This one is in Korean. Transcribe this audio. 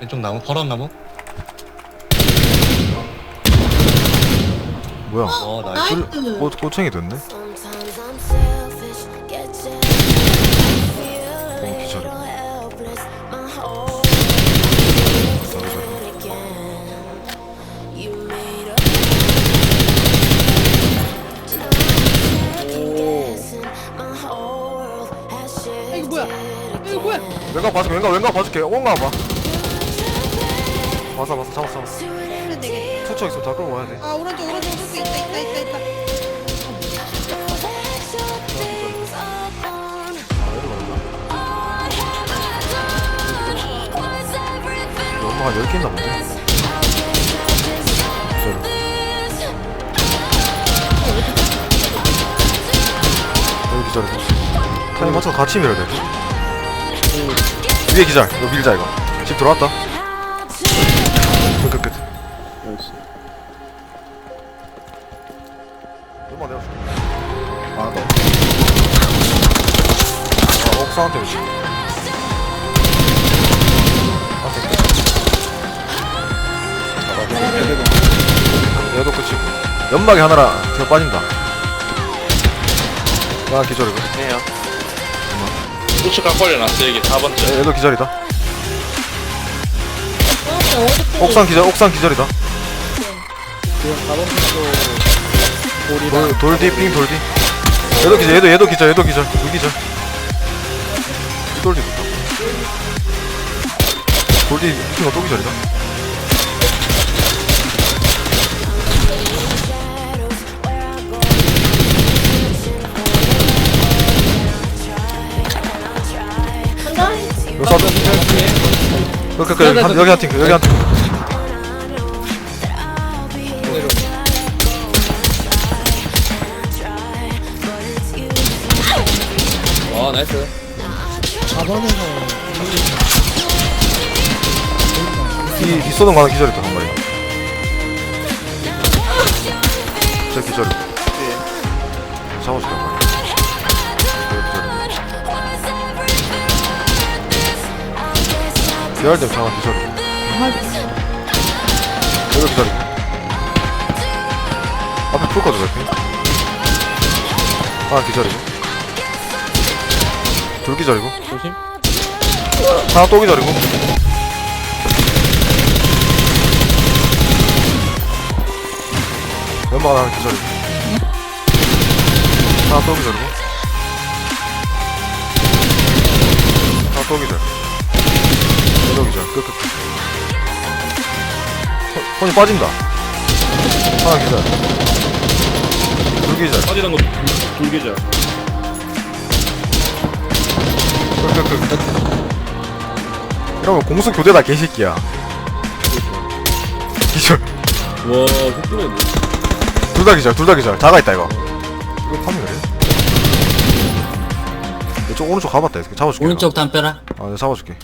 왼쪽 나무 파란 나무 뭐야? 어 나이스 나이스. 꼬, 꼬챙이 됐네? Sometimes I'm selfish, get jealous, again. 왼각 봐줄게 왼각 왼각 봐줄게 온가 봐 봤어 봤어 잡았어 잡았어 그래 되게. 투척 있어 다 끌고 와야 돼 아 오른쪽 오른쪽 오른쪽 있다 있다 있다 있다. 아 여기로 간다 Was everything 엄마가 10개 있나 본데? 기절 여기 기절해 타임 맞춰서 같이 밀어야 돼 위에 기절. 이거 밀자 이거. 집 들어왔다. 끝끝끝. 나이스. 얼마 내가 줄게 아, 너. 아 옥상한테 오지 얘도 끝이고. 연막이 하나라 더 빠진다. 아 기절이고. 네요. 우측 각 벌려놨어 여기. 4번째. 얘- 얘도 기절이다. 옥상 기절 옥상 기절이다. 지금 4번 핑도 볼이랑 돌, 돌디 핑 돌디 얘도 기절 얘도 얘도 기절 얘도 기절. 둘 기절. 이 돌디 붙다 돌디 핑거 또 기절이다 여기 여기 한- 여기 한 팀, 여기 한 팀. 와 나이스. 4번에서. 이, 이 쏘는 거 하나 기절했다 한 마리. 저 기절 잡아줄게 한 마리 기절 되면 잡아 기절 여기 기다리. 앞에 풀거든 이렇게. 하나 기절이고. 둘 기절이고. 조심. 하나 또 기절이고. 연막 하나 기절이고. 하나 또 기절이고. 하나 또 기절 끝끝 손이 빠진다. 하나 기절. 둘 기절. 빠지는 거 둘개죠. 끝끝 끝 이러면 공수 교대다 개새끼야. 기절. 와 흑돌에 둘다 기절 둘 다 기절. 다가 있다 이거. 이거 파밍을 해? 이쪽 오른쪽 가봤다 이렇게. 잡아줄게 오른쪽 담벼락? 아 내가 잡아줄게